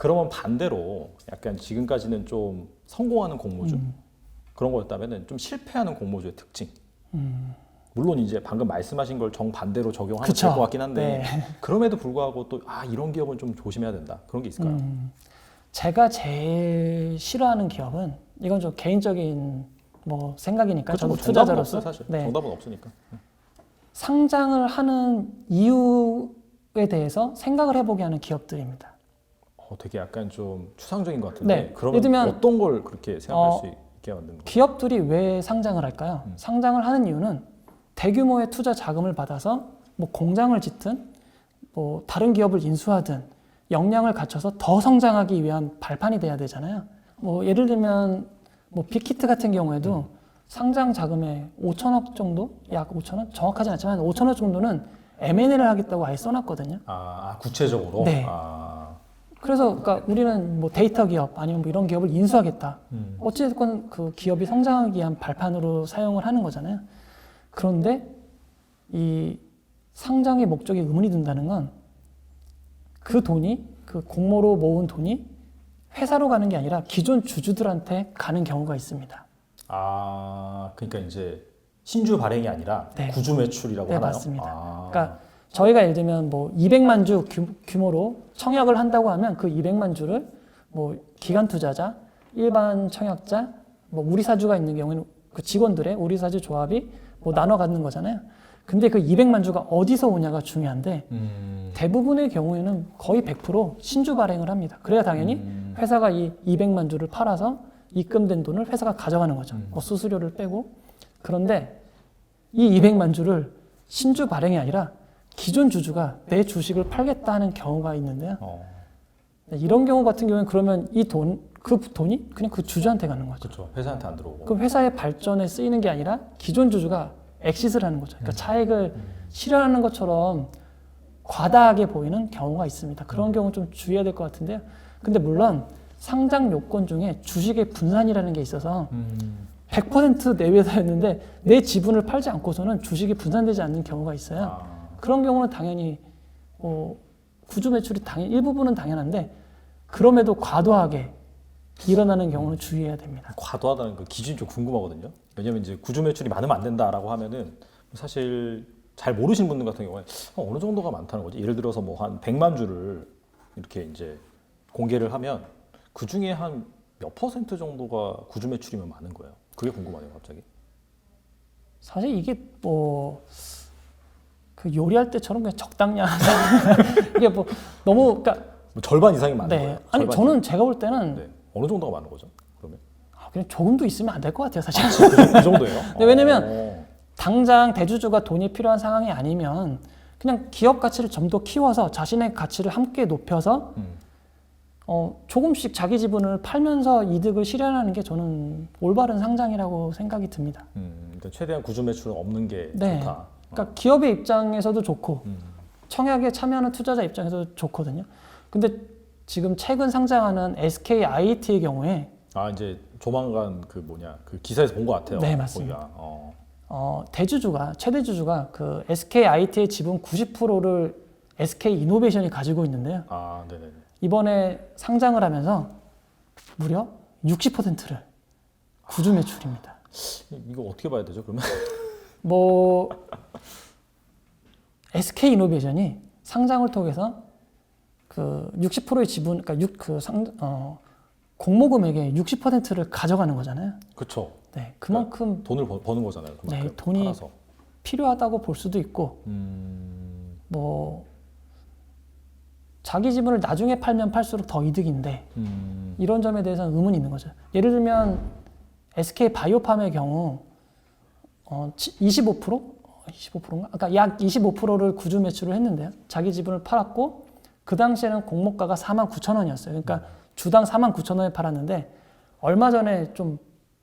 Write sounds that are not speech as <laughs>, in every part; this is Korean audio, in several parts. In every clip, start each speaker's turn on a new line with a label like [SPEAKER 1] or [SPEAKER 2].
[SPEAKER 1] 그러면 반대로 약간 지금까지는 좀 성공하는 공모주
[SPEAKER 2] 음.
[SPEAKER 1] 그런 거였다면은 좀 실패하는 공모주의 특징.
[SPEAKER 2] 음.
[SPEAKER 1] 물론 이제 방금 말씀하신 걸 정반대로 적용하면. 될 것 같긴 한데
[SPEAKER 2] 네. <laughs>
[SPEAKER 1] 그럼에도 불구하고 또 아 이런 기업은 좀 조심해야 된다 그런 게 있을까요?
[SPEAKER 2] 음, 제가 제일 싫어하는 기업은 이건 좀 개인적인 뭐 생각이니까
[SPEAKER 1] 그렇죠.
[SPEAKER 2] 저도
[SPEAKER 1] 뭐
[SPEAKER 2] 투자자로서
[SPEAKER 1] 없어요 사실.
[SPEAKER 2] 네,
[SPEAKER 1] 정답은 없으니까.
[SPEAKER 2] 상장을 하는 이유에 대해서 생각을 해보게 하는 기업들입니다.
[SPEAKER 1] 어, 되게 약간 좀 추상적인 것 같은데
[SPEAKER 2] 네.
[SPEAKER 1] 그러면
[SPEAKER 2] 예를 들면
[SPEAKER 1] 어떤 걸 그렇게 생각할
[SPEAKER 2] 어,
[SPEAKER 1] 수 있게 만드는 거예요?
[SPEAKER 2] 기업들이 왜 상장을 할까요?
[SPEAKER 1] 음.
[SPEAKER 2] 상장을 하는 이유는 대규모의 투자 자금을 받아서 뭐 공장을 짓든 뭐 다른 기업을 인수하든 역량을 갖춰서 더 성장하기 위한 발판이 돼야 되잖아요. 뭐 예를 들면 뭐 빅히트 같은 경우에도 상장 자금의 5천억 정도, 약 5천억 정확하진 않지만 5천억 정도는 M&A를 하겠다고 아예 써놨거든요.
[SPEAKER 1] 아, 아, 구체적으로.
[SPEAKER 2] 네.
[SPEAKER 1] 아,
[SPEAKER 2] 그래서 그러니까 우리는 뭐 데이터 기업 아니면 뭐 이런 기업을 인수하겠다.
[SPEAKER 1] 음.
[SPEAKER 2] 어찌됐건 그 기업이 성장하기 위한 발판으로 사용을 하는 거잖아요. 그런데 이 상장의 목적에 의문이 든다는 건 그 돈이 그 공모로 모은 돈이 회사로 가는 게 아니라 기존 주주들한테 가는 경우가 있습니다.
[SPEAKER 1] 아, 그러니까 이제 신주 발행이 아니라
[SPEAKER 2] 네.
[SPEAKER 1] 구주 매출이라고
[SPEAKER 2] 네,
[SPEAKER 1] 하나요?
[SPEAKER 2] 맞습니다.
[SPEAKER 1] 아,
[SPEAKER 2] 그러니까 저희가 예를 들면 뭐 200만 주 규, 규모로 청약을 한다고 하면 그 200만 주를 뭐 기관 투자자, 일반 청약자, 뭐 우리 사주가 있는 경우에는 그 직원들의 우리 사주 조합이 뭐 나눠 갖는 거잖아요. 근데 그 200만 주가 어디서 오냐가 중요한데
[SPEAKER 1] 음,
[SPEAKER 2] 대부분의 경우에는 거의 100% 신주 발행을 합니다. 그래야 당연히
[SPEAKER 1] 음,
[SPEAKER 2] 회사가 이 200만 주를 팔아서 입금된 돈을 회사가 가져가는 거죠.
[SPEAKER 1] 음.
[SPEAKER 2] 뭐 수수료를 빼고. 그런데 이 200만 주를 신주 발행이 아니라 기존 주주가 내 주식을 팔겠다 하는 경우가 있는데요.
[SPEAKER 1] 어,
[SPEAKER 2] 네, 이런 경우 같은 경우는 그러면 이 돈, 그 돈이 그냥 그 주주한테 가는 거죠.
[SPEAKER 1] 그렇죠. 회사한테 안 들어오고.
[SPEAKER 2] 그 회사의 발전에 쓰이는 게 아니라 기존 주주가 엑시스를 하는 거죠. 그러니까 차익을
[SPEAKER 1] 음.
[SPEAKER 2] 실현하는 것처럼 과다하게 보이는 경우가 있습니다. 그런 경우 좀 주의해야 될 것 같은데요. 근데 물론 상장 요건 중에 주식의 분산이라는 게 있어서
[SPEAKER 1] 음,
[SPEAKER 2] 100% 내외다였는데 내 지분을 팔지 않고서는 주식이 분산되지 않는 경우가 있어요.
[SPEAKER 1] 아,
[SPEAKER 2] 그런 경우는 당연히 뭐 구주 매출이 당연 일부분은 당연한데 그럼에도 과도하게 일어나는 경우는 주의해야 됩니다.
[SPEAKER 1] 과도하다는 그 기준이 좀 궁금하거든요. 왜냐면 이제 구주 매출이 많으면 안 된다라고 하면은 사실 잘 모르시는 분들 같은 경우에 어, 어느 정도가 많다는 거지. 예를 들어서 뭐 한 100만 주를 이렇게 이제 공개를 하면 그 중에 한 몇 퍼센트 정도가 구주 매출이면 많은 거예요. 그게 궁금하네요, 갑자기.
[SPEAKER 2] 사실 이게 뭐 그 요리할 때처럼 그냥 적당량 <laughs> 이게 뭐 너무 그러니까
[SPEAKER 1] 뭐 절반 이상이 많은
[SPEAKER 2] 네
[SPEAKER 1] 거예요.
[SPEAKER 2] 아니
[SPEAKER 1] 절반
[SPEAKER 2] 저는 제가 볼 때는
[SPEAKER 1] 이상. 네. 어느 정도가 많은 거죠? 그러면
[SPEAKER 2] 아, 그냥 조금도 있으면 안 될 것 같아요 사실
[SPEAKER 1] 그, 그 정도예요? <laughs>
[SPEAKER 2] 네, 왜냐면
[SPEAKER 1] 어.
[SPEAKER 2] 당장 대주주가 돈이 필요한 상황이 아니면 그냥 기업 가치를 좀 더 키워서 자신의 가치를 함께 높여서
[SPEAKER 1] 음.
[SPEAKER 2] 어, 조금씩 자기 지분을 팔면서 이득을 실현하는 게 저는 올바른 상장이라고 생각이 듭니다.
[SPEAKER 1] 음, 일단 최대한 구주 매출은 없는 게
[SPEAKER 2] 네.
[SPEAKER 1] 좋다.
[SPEAKER 2] 그러니까 기업의 입장에서도 좋고
[SPEAKER 1] 음.
[SPEAKER 2] 청약에 참여하는 투자자 입장에서도 좋거든요. 근데 지금 최근 상장하는 SK IT의 경우에
[SPEAKER 1] 아 이제 조만간 그 뭐냐 그 기사에서 본 것 같아요.
[SPEAKER 2] 네, 맞습니다.
[SPEAKER 1] 거기가. 어.
[SPEAKER 2] 어, 대주주가 최대 주주가 그 SK IT의 지분 90%를 SK 이노베이션이 가지고 있는데요.
[SPEAKER 1] 아 네네네.
[SPEAKER 2] 이번에 상장을 하면서 무려 60%를 구주 매출입니다.
[SPEAKER 1] 이거 어떻게 봐야 되죠? 그러면 <laughs>
[SPEAKER 2] 뭐 SK 이노베이션이 상장을 통해서 그 60%의 지분, 그러니까 6, 그 상, 어, 공모금액의 60%를 가져가는 거잖아요.
[SPEAKER 1] 그쵸.
[SPEAKER 2] 네, 그만큼
[SPEAKER 1] 돈을 버, 버는 거잖아요. 그만큼
[SPEAKER 2] 네, 돈이-
[SPEAKER 1] 팔아서.
[SPEAKER 2] 필요하다고 볼 수도 있고,
[SPEAKER 1] 음,
[SPEAKER 2] 뭐 자기 지분을 나중에 팔면 팔수록 더 이득인데
[SPEAKER 1] 음,
[SPEAKER 2] 이런 점에 대해서는 의문이 있는 거죠. 예를 들면 SK 바이오팜의 경우 어, 25% 25%인가? 그러니까 약 25%를 구주 매출을 했는데요. 자기 지분을 팔았고 그 당시에는 공모가가 4만 9천 원이었어요. 그러니까 주당 4만 9천 원에 팔았는데 얼마 전에 좀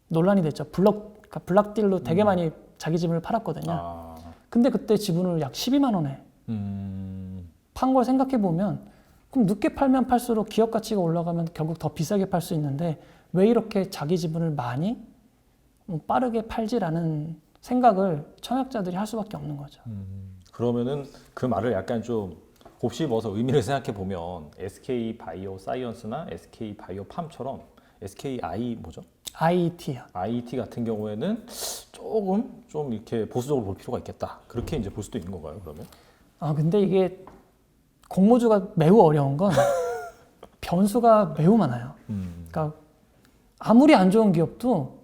[SPEAKER 2] 논란이 됐죠. 블럭 그러니까 블락딜로 되게 많이 자기 지분을 팔았거든요.
[SPEAKER 1] 아,
[SPEAKER 2] 근데 그때 지분을 약 12만 원에
[SPEAKER 1] 음,
[SPEAKER 2] 판걸 생각해 보면 그럼 늦게 팔면 팔수록 기업 가치가 올라가면 결국 더 비싸게 팔 수 있는데 왜 이렇게 자기 지분을 많이 음, 빠르게 팔지라는 생각을 청약자들이 할 수밖에 없는 거죠.
[SPEAKER 1] 음. 그러면은 그 말을 약간 좀 곱씹어서 의미를 생각해 보면 SK 바이오 사이언스나 SK 바이오 팜처럼 SKI 뭐죠?
[SPEAKER 2] IT요.
[SPEAKER 1] IT 같은 경우에는 조금 좀 이렇게 보수적으로 볼 필요가 있겠다. 그렇게 이제 볼 수도 있는 건가요? 그러면?
[SPEAKER 2] 아 근데 이게 공모주가 매우 어려운 건 <laughs> 변수가 매우 많아요.
[SPEAKER 1] 음.
[SPEAKER 2] 그러니까 아무리 안 좋은 기업도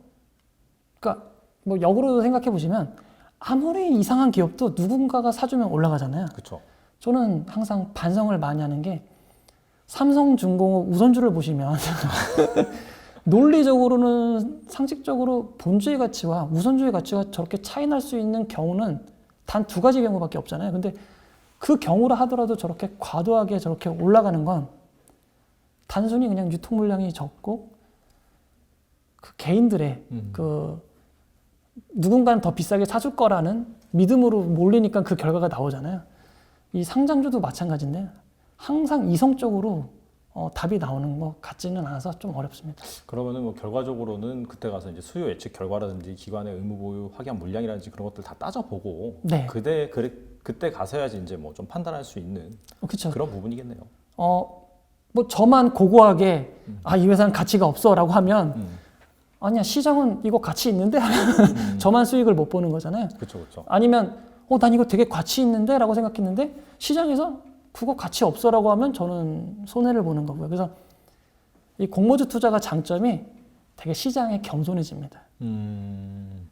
[SPEAKER 2] 뭐 역으로 생각해 보시면 아무리 이상한 기업도 누군가가 사주면 올라가잖아요.
[SPEAKER 1] 그렇죠.
[SPEAKER 2] 저는 항상 반성을 많이 하는 게 삼성중공업 우선주를 보시면 <laughs> 논리적으로는 상식적으로 본주의 가치와 우선주의 가치가 저렇게 차이 날 수 있는 경우는 단 두 가지 경우밖에 없잖아요. 근데 그 경우라 하더라도 저렇게 과도하게 저렇게 올라가는 건 단순히 그냥 유통 물량이 적고 그 개인들의
[SPEAKER 1] 음.
[SPEAKER 2] 그 누군가는 더 비싸게 사줄 거라는 믿음으로 몰리니까 그 결과가 나오잖아요. 이 상장주도 마찬가지인데 항상 이성적으로 어, 답이 나오는 것 같지는 않아서 좀 어렵습니다.
[SPEAKER 1] 그러면은 뭐 결과적으로는 그때 가서 이제 수요 예측 결과라든지 기관의 의무 보유 확약 물량이라든지 그런 것들 다 따져보고
[SPEAKER 2] 네.
[SPEAKER 1] 그때 그래, 그때 가서야지 이제 뭐 좀 판단할 수 있는
[SPEAKER 2] 그렇죠.
[SPEAKER 1] 그런 부분이겠네요.
[SPEAKER 2] 어, 뭐 저만 고고하게 아이 회사는 가치가 없어라고 하면
[SPEAKER 1] 음.
[SPEAKER 2] 아니야 시장은 이거 가치 있는데 <laughs> 저만 수익을 못 보는 거잖아요.
[SPEAKER 1] 그렇죠, 그렇죠.
[SPEAKER 2] 아니면 어 난 이거 되게 가치 있는데라고 생각했는데 시장에서 그거 가치 없어라고 하면 저는 손해를 보는 거고요. 그래서 이 공모주 투자가 장점이 되게 시장에 겸손해집니다.
[SPEAKER 1] 음.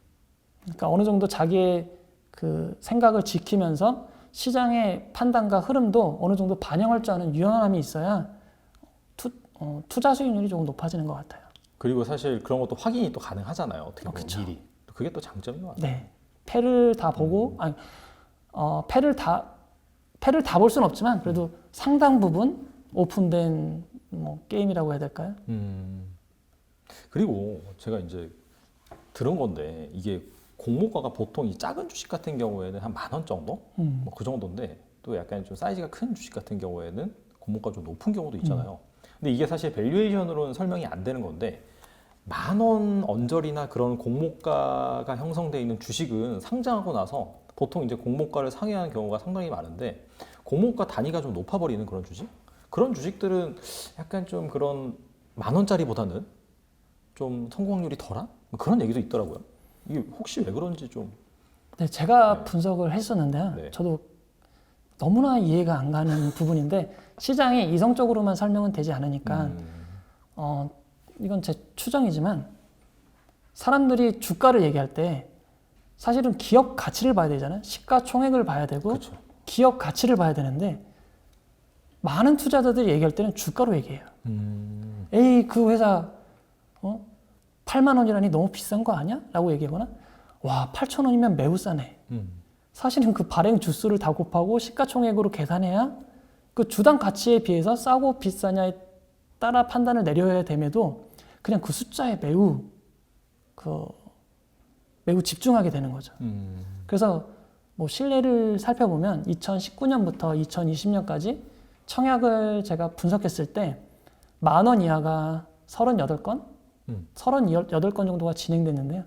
[SPEAKER 2] 그러니까 어느 정도 자기의 그 생각을 지키면서 시장의 판단과 흐름도 어느 정도 반영할 줄 아는 유연함이 있어야 투, 어, 투자 수익률이 조금 높아지는 것 같아요.
[SPEAKER 1] 그리고 사실 그런 것도 확인이 또 가능하잖아요. 어떻게
[SPEAKER 2] 어,
[SPEAKER 1] 보면
[SPEAKER 2] 그쵸.
[SPEAKER 1] 미리. 또 그게 또 장점인 것 같아요.
[SPEAKER 2] 네. 패를 다 보고 아니 어, 패를 다 패를 다 볼 수는 없지만 그래도 상당 부분 오픈된 뭐 게임이라고 해야 될까요?
[SPEAKER 1] 음. 그리고 제가 이제 들은 건데 이게 공모가가 보통 이 작은 주식 같은 경우에는 한 만 원 정도?
[SPEAKER 2] 음.
[SPEAKER 1] 뭐 그 정도인데 또 약간 좀 사이즈가 큰 주식 같은 경우에는 공모가 좀 높은 경우도 있잖아요. 근데 이게 사실 밸류에이션으로는 설명이 안 되는 건데 만원 언저리나 그런 공모가가 형성돼 있는 주식은 상장하고 나서 보통 이제 공모가를 상회하는 경우가 상당히 많은데 공모가 단위가 좀 높아버리는 그런 주식? 그런 주식들은 약간 좀 그런 만 원짜리보다는 좀 성공 확률이 덜한 뭐 그런 얘기도 있더라고요. 이게 혹시 왜 그런지 좀
[SPEAKER 2] 네, 제가
[SPEAKER 1] 네.
[SPEAKER 2] 분석을 했었는데요.
[SPEAKER 1] 네.
[SPEAKER 2] 저도 너무나 이해가 안 가는 부분인데 시장에 이성적으로만 설명은 되지 않으니까
[SPEAKER 1] 음,
[SPEAKER 2] 어, 이건 제 추정이지만 사람들이 주가를 얘기할 때 사실은 기업 가치를 봐야 되잖아요. 시가총액을 봐야 되고
[SPEAKER 1] 그렇죠.
[SPEAKER 2] 기업 가치를 봐야 되는데 많은 투자자들이 얘기할 때는 주가로 얘기해요.
[SPEAKER 1] 음,
[SPEAKER 2] 에이 그 회사 어? 8만 원이라니 너무 비싼 거 아니야? 라고 얘기하거나 와 8천 원이면 매우 싸네.
[SPEAKER 1] 음.
[SPEAKER 2] 사실은 그 발행 주수를 다 곱하고 시가총액으로 계산해야 그 주당 가치에 비해서 싸고 비싸냐에 따라 판단을 내려야 됨에도 그냥 그 숫자에 매우 그 매우 집중하게 되는 거죠.
[SPEAKER 1] 음.
[SPEAKER 2] 그래서 뭐 신뢰를 살펴보면 2019년부터 2020년까지 청약을 제가 분석했을 때 만 원 이하가 38건,
[SPEAKER 1] 음.
[SPEAKER 2] 38건 정도가 진행됐는데요.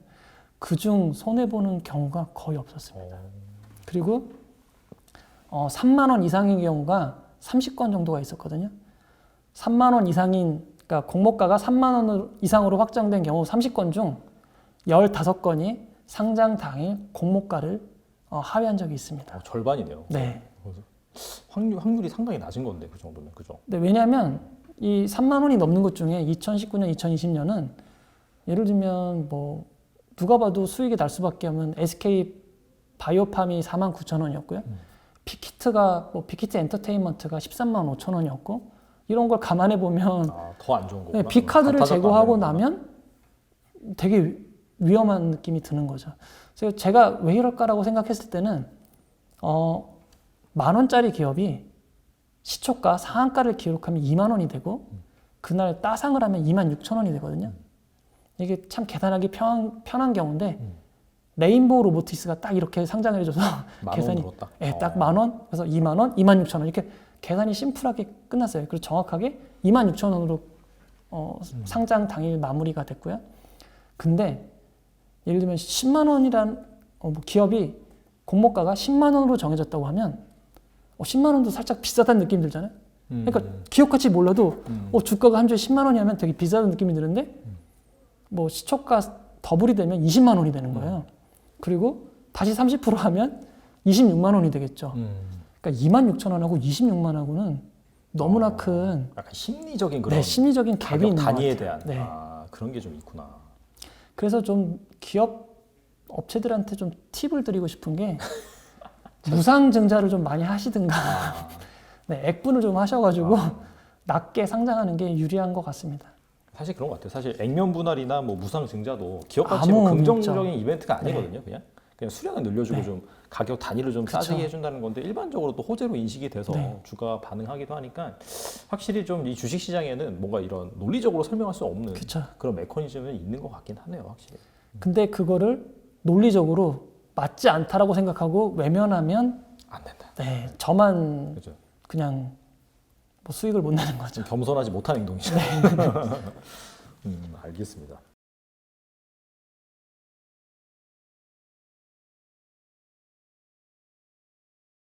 [SPEAKER 2] 그중 손해 보는 경우가 거의 없었습니다.
[SPEAKER 1] 어,
[SPEAKER 2] 그리고 어, 3만 원 이상인 경우가 30건 정도가 있었거든요. 3만 원 이상인 그러니까 공모가가 3만 원 이상으로 확정된 경우 30건 중 15건이 상장 당일 공모가를 어, 하회한 적이 있습니다.
[SPEAKER 1] 어, 절반이네요.
[SPEAKER 2] 네.
[SPEAKER 1] 확률 확률이 상당히 낮은 건데 그 정도면 그죠?
[SPEAKER 2] 네, 왜냐하면 이 3만 원이 넘는 것 중에 2019년, 2020년은 예를 들면 뭐 누가 봐도 수익이 날 수밖에 없는 SK 바이오팜이 4만 9천 원이었고요.
[SPEAKER 1] 음.
[SPEAKER 2] 빅히트가 뭐 빅히트 엔터테인먼트가 13만 5천 원이었고 이런 걸 감안해 보면
[SPEAKER 1] 아, 더 안 좋은 거구나.
[SPEAKER 2] 네, 빅카드를
[SPEAKER 1] 단타작도 안
[SPEAKER 2] 제거하고
[SPEAKER 1] 되는.
[SPEAKER 2] 나면 되게 위험한 느낌이 드는 거죠. 그래서 제가 왜 이럴까라고 생각했을 때는 어, 만 원짜리 기업이 시초가 상한가를 기록하면 2만 원이 되고 그날 따상을 하면 2만 6천 원이 되거든요. 이게 참 계산하기 편한, 편한 경우인데
[SPEAKER 1] 음.
[SPEAKER 2] 레인보우 로보티스가 딱 이렇게 상장을 해줘서
[SPEAKER 1] 만
[SPEAKER 2] 계산이
[SPEAKER 1] 원으로 딱.
[SPEAKER 2] 예,
[SPEAKER 1] 어.
[SPEAKER 2] 딱만 원, 그래서 2만 원, 2만 6천 원 이렇게 계산이 심플하게 끝났어요. 그리고 정확하게 2만 6천 원으로 어,
[SPEAKER 1] 음.
[SPEAKER 2] 상장 당일 마무리가 됐고요. 근데 예를 들면 10만 원이란 어, 뭐 기업이 공모가가 10만 원으로 정해졌다고 하면 어, 10만 원도 살짝 비싸다는 느낌이 들잖아요.
[SPEAKER 1] 음.
[SPEAKER 2] 그러니까 기업 가치 몰라도
[SPEAKER 1] 음.
[SPEAKER 2] 어, 주가가 한 주에 10만 원이 하면 되게 비싸다는 느낌이 드는데 뭐 시초가 더블이 되면 20만 원이 되는 거예요. 그리고 다시 30% 하면 26만 원이 되겠죠.
[SPEAKER 1] 음.
[SPEAKER 2] 그러니까 2만 6천 원하고 26만 원하고는 너무나
[SPEAKER 1] 어,
[SPEAKER 2] 큰
[SPEAKER 1] 약간 심리적인 그런
[SPEAKER 2] 네, 심리적인 갭이
[SPEAKER 1] 가격
[SPEAKER 2] 있는 것
[SPEAKER 1] 단위에
[SPEAKER 2] 같아요.
[SPEAKER 1] 대한
[SPEAKER 2] 네.
[SPEAKER 1] 아, 그런 게 좀 있구나.
[SPEAKER 2] 그래서 좀 기업 업체들한테 좀 팁을 드리고 싶은 게 <laughs> 무상 증자를 좀 많이 하시든가
[SPEAKER 1] 아, <laughs>
[SPEAKER 2] 네, 액분을 좀 하셔가지고 낮게 상장하는 게 유리한 것 같습니다.
[SPEAKER 1] 사실 그런 것 같아요. 사실 액면 분할이나 뭐 무상 증자도 기업 가치
[SPEAKER 2] 아무
[SPEAKER 1] 뭐
[SPEAKER 2] 의미
[SPEAKER 1] 긍정적인
[SPEAKER 2] 없죠.
[SPEAKER 1] 이벤트가 아니거든요. 그냥 그냥 수량을 늘려주고
[SPEAKER 2] 네.
[SPEAKER 1] 좀 가격 단위를 좀
[SPEAKER 2] 그쵸.
[SPEAKER 1] 싸지게 해준다는 건데 일반적으로 또 호재로 인식이 돼서
[SPEAKER 2] 네.
[SPEAKER 1] 주가 반응하기도 하니까 확실히 좀 이 주식 시장에는 뭔가 이런 논리적으로 설명할 수 없는
[SPEAKER 2] 그렇죠.
[SPEAKER 1] 그런 메커니즘은 있는 것 같긴 하네요, 확실히.
[SPEAKER 2] 근데 그거를 논리적으로 맞지 않다라고 생각하고 외면하면
[SPEAKER 1] 안 된다.
[SPEAKER 2] 네, 저만
[SPEAKER 1] 그렇죠.
[SPEAKER 2] 그냥 뭐 수익을 못 내는 거죠.
[SPEAKER 1] 좀 겸손하지 못한 행동이죠. <laughs> 음, 알겠습니다.